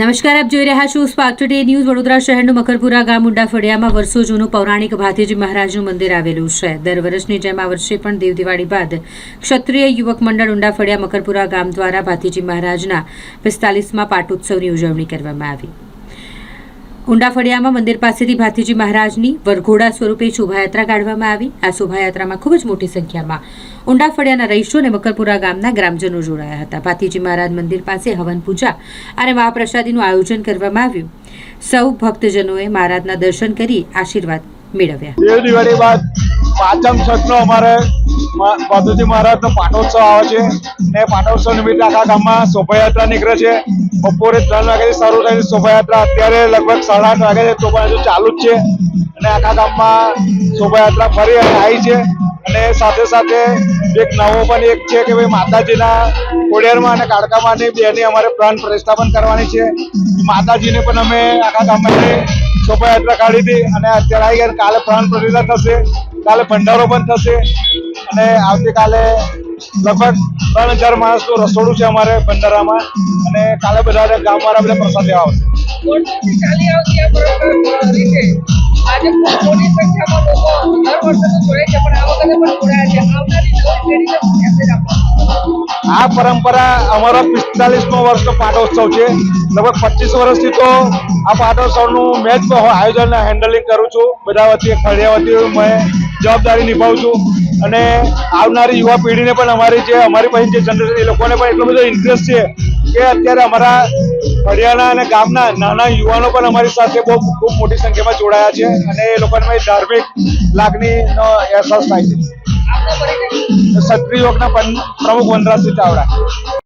નમસ્કાર, આપ જોઈ રહ્યા છો સ્પાર્ક ટુડે ન્યૂઝ. વડોદરા શહેરનું મકરપુરા ગામ ઉંડા ફળિયામાં વર્ષો જૂનું પૌરાણિક ભાથીજી મહારાજનું મંદિર આવેલું છે. દર વર્ષની જેમ આ વર્ષે પણ દેવ દિવાળી બાદ ક્ષત્રિય યુવક મંડળ ઉંડા ફળિયા મકરપુરા ગામ દ્વારા ભાતીજી મહારાજના પિસ્તાલીસમાં પાટોત્સવની ઉજવણી કરવામાં આવી. ઉંડા ફળિયામાં મંદિર પાસેથી ભાતીજી મહારાજની વરઘોડા સ્વરૂપે શોભાયાત્રા કાઢવામાં આવી. આ શોભાયાત્રામાં ખૂબ જ મોટી સંખ્યામાં ઉંડાફળિયાના રહીશો અને મકરપુરા ગામના ગ્રામજનો જોડાયા હતા. ભાતીજી મહારાજ મંદિર પાસે હવન પૂજા અને મહાપ્રસાદીનું આયોજન કરવામાં આવ્યું. સૌ ભક્તજનોએ મહારાજના દર્શન કરી આશીર્વાદ મેળવ્યા. બાદ પાંચમ છઠનો અમારે પાદુજી મહારાજનો પાટોત્સવ આવે છે ને પાટોત્સવ નિમિત્તે આખા ગામમાં શોભાયાત્રા નીકળે છે. બપોરે ત્રણ વાગ્યાથી શરૂ થયેલી શોભાયાત્રા. અત્યારે લગભગ સાડા આઠ વાગે છે. તો પણ હજુ ચાલુ જ છે. અને આખા ગામમાં શોભાયાત્રા ફરી અને આવી છે. અને સાથે સાથે એક નવો પણ એક છે કે ભાઈ માતાજીના ખોડિયારમાં અને કાળકામાંની બેની અમારે પ્રાણ પ્રતિષ્ઠાપન કરવાની છે. માતાજીને પણ અમે આખા ગામમાં શોભાયાત્રા કાઢી હતી. અને અત્યારે આવી ગયા કાલે પ્રાણ પ્રતિષ્ઠા થશે. કાલે ભંડારો પણ થશે. અને આવતીકાલે લગભગ ત્રણ હજાર માણસનું રસોડું છે અમારે ભંડારામાં અને કાલે બધા ગામવાળા બધા પ્રસાદ લેવા આવશે ચાલી આવતી આ પરંપરા રીતે આજે મોટી સંખ્યામાં લોકો દર વર્ષે તો જોડે છે પણ આ વખતે પણ જોડાયા છે. આવનારી નવી પેઢીને શું મેસેજ આપો આ પરંપરા અમારો પિસ્તાલીસમો વર્ષનો પાટોત્સવ છે. લગભગ પચીસ વર્ષથી તો આ પાટોત્સવનું મેચ જ આયોજન હેન્ડલિંગ કરું છું. બધા વતી ફળિયા વતી મેં જવાબદારી નિભાવું છું. અને આવનારી યુવા પેઢીને પણ અમારી જે અમારી પાસે જે જનરેશન એ લોકોને પણ એટલો બધો ઇન્ટરેસ્ટ છે કે અત્યારે અમારા ફળિયાના અને ગામના નાના યુવાનો પણ અમારી સાથે બહુ ખૂબ મોટી સંખ્યામાં જોડાયા છે અને એ લોકોને ધાર્મિક લાગણીનો અહેસાસ થાય છે. ક્ષત્રિયોગના પ્રમુખ વનરાજસિંહ ચાવડા.